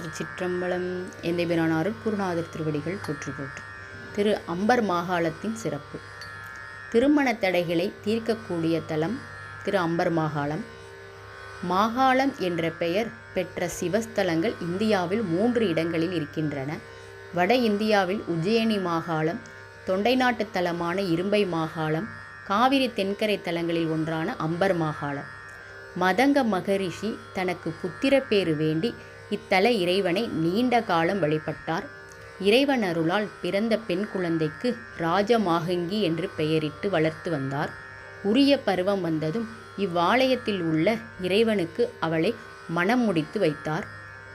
திருச்சிற்றம்பலம் எந்தைபிரான் அருட்குருநாதர் திருவடிகள் போற்றி போற்று. திரு அம்பர் மாகாளத்தின் சிறப்பு. திருமண தடைகளை தீர்க்கக்கூடிய தலம் திரு அம்பர் மாகாளம். மாகாளம் என்ற பெயர் பெற்ற சிவஸ்தலங்கள் இந்தியாவில் மூன்று இடங்களில் இருக்கின்றன. வட இந்தியாவில் உஜ்ஜயினி மாகாளம் தொண்டை நாட்டு தலமான இரும்பை மாகாளம் காவிரி தென்கரை தலங்களில் ஒன்றான அம்பர் மாகாளம். மதங்க மகரிஷி தனக்கு புத்திர பேறு வேண்டி இத்தல இறைவனை நீண்ட காலம் வழிபட்டார். இறைவன் அருளால் பிறந்த பெண் குழந்தைக்கு ராஜமாகங்கி என்று பெயரிட்டு வளர்த்து வந்தார். உரிய பருவம் வந்ததும் இவ்வாலயத்தில் உள்ள இறைவனுக்கு அவளை மனம் முடித்து வைத்தார்.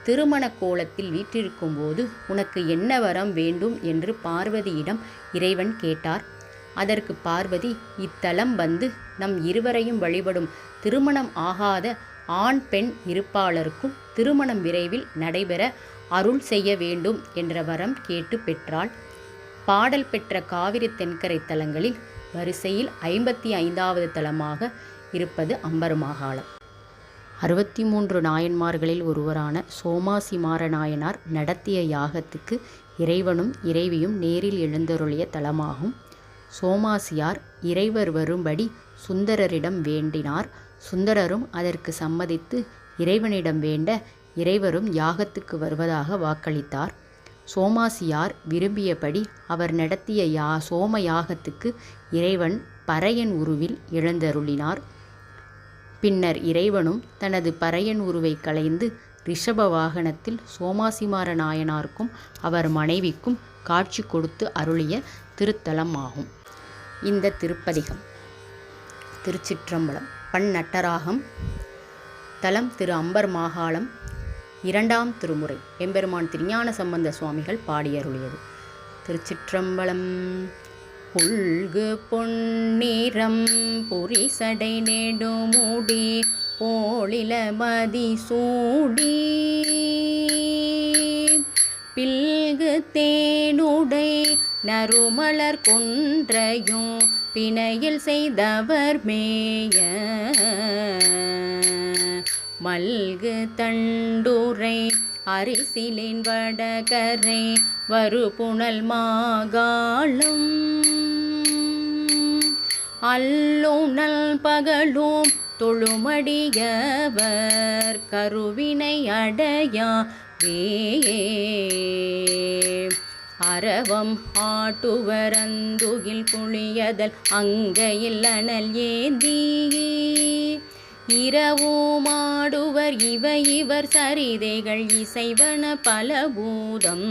திருமண கோலத்தில் வீற்றிருக்கும்போது உனக்கு என்ன வரம் வேண்டும்? என்று பார்வதியிடம் இறைவன் கேட்டார். அதற்கு பார்வதி இத்தலம் வந்து நம் இருவரையும் வழிபடும் திருமணம் ஆகாத ஆண் பெண் இருப்பாளருக்கும் திருமணம் விரைவில் நடைபெற அருள் செய்ய வேண்டும் என்ற வரம் கேட்டு பெற்றாள். பாடல் பெற்ற காவிரி தென்கரை தலங்களில் வரிசையில் ஐம்பத்தி ஐந்தாவது தலமாக இருப்பது அம்பர் மாகாளம் அறுபத்தி மூன்று நாயன்மார்களில் ஒருவரான சோமாசிமார நாயனார் நடத்திய யாகத்துக்கு இறைவனும் இறைவியும் நேரில் எழுந்தருளிய தலமாகும். சோமாசியார் இறைவர் வரும்படி சுந்தரரிடம் வேண்டினார். சுந்தரரும் அதற்கு சம்மதித்து இறைவனிடம் வேண்ட இறைவரும் யாகத்துக்கு வருவதாக வாக்களித்தார். சோமாசியார் விரும்பியபடி அவர் நடத்திய யா சோம யாகத்துக்கு இறைவன் பறையன் உருவில் எழுந்தருளினார். பின்னர் இறைவனும் தனது பறையன் உருவை களைந்து ரிஷப வாகனத்தில் சோமாசிமார நாயனாருக்கும் அவர் மனைவிக்கும் காட்சி கொடுத்து அருளிய திருத்தலம் ஆகும் இந்த திருப்பதிகம் திருச்சிற்றம்பலம். பண் நட்டராகம் தலம் திரு அம்பர் மாகாளம் இரண்டாம் திருமுறை எம்பெருமான் திருஞான சம்பந்த சுவாமிகள் பாடியருளியது. திருச்சிற்றம்பலம் புல்கு பொன்னிறம் புரிசடை நெடுமுடி போளில மதி சூடி. பில்கு தேனுடை நறுமலர் கொன்றையும் பிணையில் செய்தவர் மேய. மல்கு தண்டுரை அரிசிலின் வடகரை வருபுணல் மாகாளம். அல்லுணல் பகலும் தொழுமடியவர் கருவினை அடையாவே அரவம் ஆட்டுவரந்துகில் புளியதல் அங்கையில் அனல் ஏந்தி. இரவுமாடுவர் இவ இவர் சரிதைகள் இசைவன பலபூதம்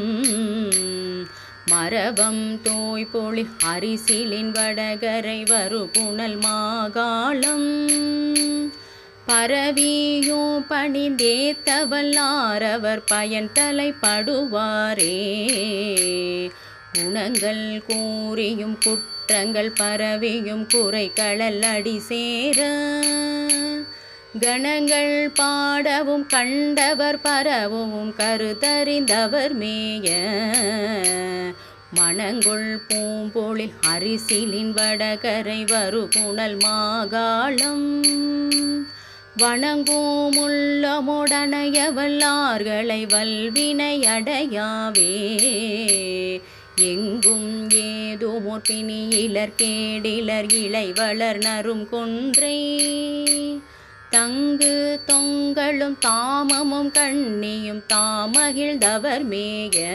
மரபம் தோய்பொழி அரிசிலின் வடகரை வரு புனல் மாகாளம். பரவியோ பணிந்தேத்தவல்லாரவர் பயன் தலைப்படுவாரே. குணங்கள் கூறியும் குற்றங்கள் பரவியும் குறைகளல் அடி சேர. கணங்கள் பாடவும் கண்டவர் பரவும் கருத்தறிந்தவர் மேய. மணங்குள் பூம்பொழில் அரிசிலின் வடகரை வரு புனல் மாகாளம். வணங்கோமுள்ளமுடனைய வல்லார்களை வல்வினை அடையாவே எங்கும் முற்பினி இலர் கேடிலர் இலை வளர் நரும் கொன்றை தங்கு தொங்களும் தாமமும் கண்ணியும் தாமகிழ்ந்தவர் மேய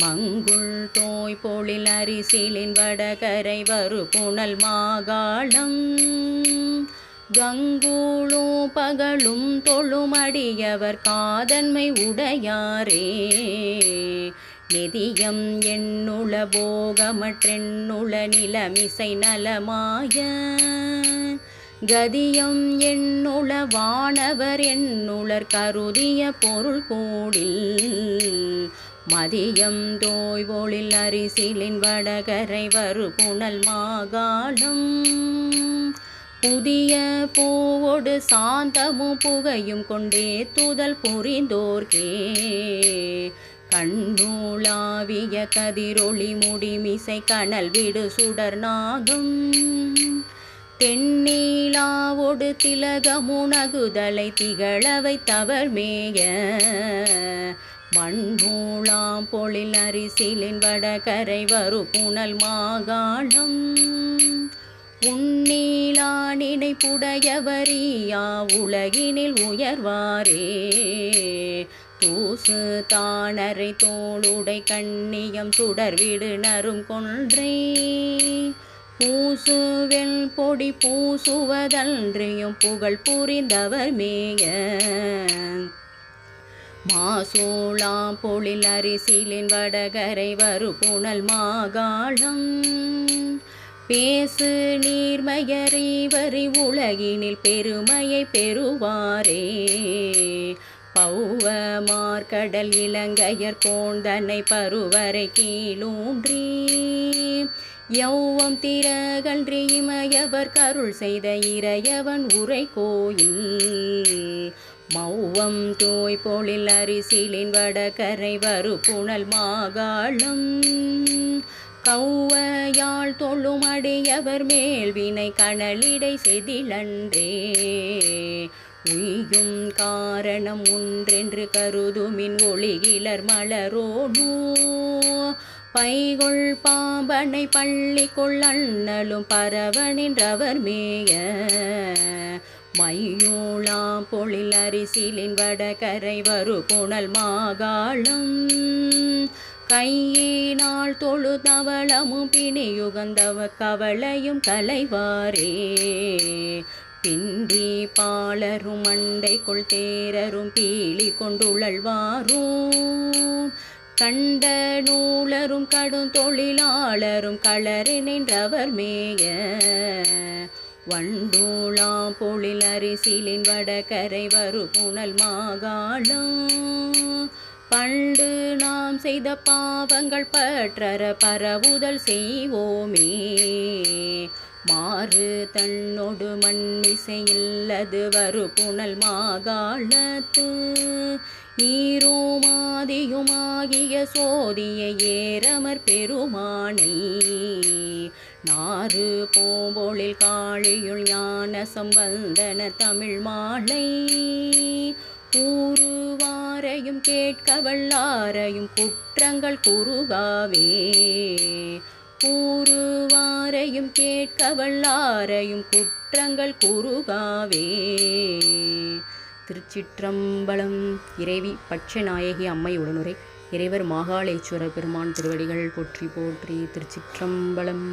மங்குள் தோய் பொழில் அரிசிலின் வடகரை வரு புனல் மாகாளம். கங்கூளும் பகலும் தொழுமடியவர் காதன்மை உடையாரே. நெதியம் எண்ணுள போகமற்றெண்ணுள நிலமிசை நலமாய. கதியம் எண்ணுள வானவர் எண்ணுளர் கருதிய பொருள் கூடில். மதியம் தோய்வொழில் அரிசிலின் வடகரை வரு புனல் மாகாணம் புதிய பூவோடு சாந்தமும் புகையும் கொண்டே தூதல் புரிந்தோர்கே கண்ணூளாவிய கதிரொளி முடிமிசை கனல் விடு சுடர் நாகம் தென்னீலாவொடு திலகமுனகுதலை திகழவை தவர் மேய மண்மூளாம் பொழில் அரிசிலின் வடகரை வரு புனல் மாகாணம். உன்னீலானினை புடையவரியா உலகினில் உயர்வாரே. தூசு தானரை தோளுடை கண்ணியம் சுடர்விடு நரும் கொன்றே. பூசுவெல் பொடி பூசுவதன்றியும் புகழ் புரிந்தவர் மேய. மாசோளாம் பொழில் அரிசிலின் வடகரை வரு புனல் மாகாளம். பேசு நீர்மயறிவரி உலகினில் பெருமையை பெறுவாரே. பௌவமார்கடல் இலங்கையர் போந்தனை பருவரை கீழூன்றி யௌவம் திரகன்றி இமயவர் கருள் செய்த இறையவன் உரை கோயில். மௌவம் தூய் பொழில் அரிசிலின் வடகரை வரு புனல் மாகாளம். கௌவையாள் தொழும் அடியவர் மேல் வினை கணலிடை செதிலன்றே. உய்யும் காரணம் ஒன்றென்று கருதுமின் ஒளிகிலர் மலரோனோ பைகொள் பாம்பனை பள்ளி கொள்ளண்ணலும் பரவனின்றவர் மேய. மையூளாம் பொழில் அரிசிலின் வடகரை வரு புனல் மாகாளம். கையினால் தொழுதவளமும் பிணியுகந்தவ கவலையும் கலைவாரே பிண்டி பாலரும் மண்டைக்குள் தேரரும் பீலி கொண்டுழல்வாரும். கண்ட நூலரும் கடும் தொழிலாளரும் களறி நின்றவர் மேய. வண்டூளாம் பொழில் அரிசிலின் வடகரை வரு புனல் மாகாளம். பண்டு நாம் செய்த பாவங்கள் பற்றற பரவுதல் செய்வோமே. மாறு தன்னொடு மண்மிசையில்லது வரு புனல் மாகாளத்து. நீரோமாதியுமாகிய சோதிய ஏரமர் பெருமானை. நாறு போம்பொழில் காழியுள் ஞான சம்பந்தன தமிழ் மாலை. யாரையும் கேட்க வல்லாரையும் குற்றங்கள் குறுகாவே. கூறுவாரையும் கேட்க வல்லாரையும் குற்றங்கள் குறுகாவே. திருச்சிற்றம்பலம் இறைவி பட்சநாயகி அம்மை உடனுரை. இறைவர் மாகாளேஸ்வர பெருமான் திருவடிகள் போற்றி போற்றி திருச்சிற்றம்பலம்.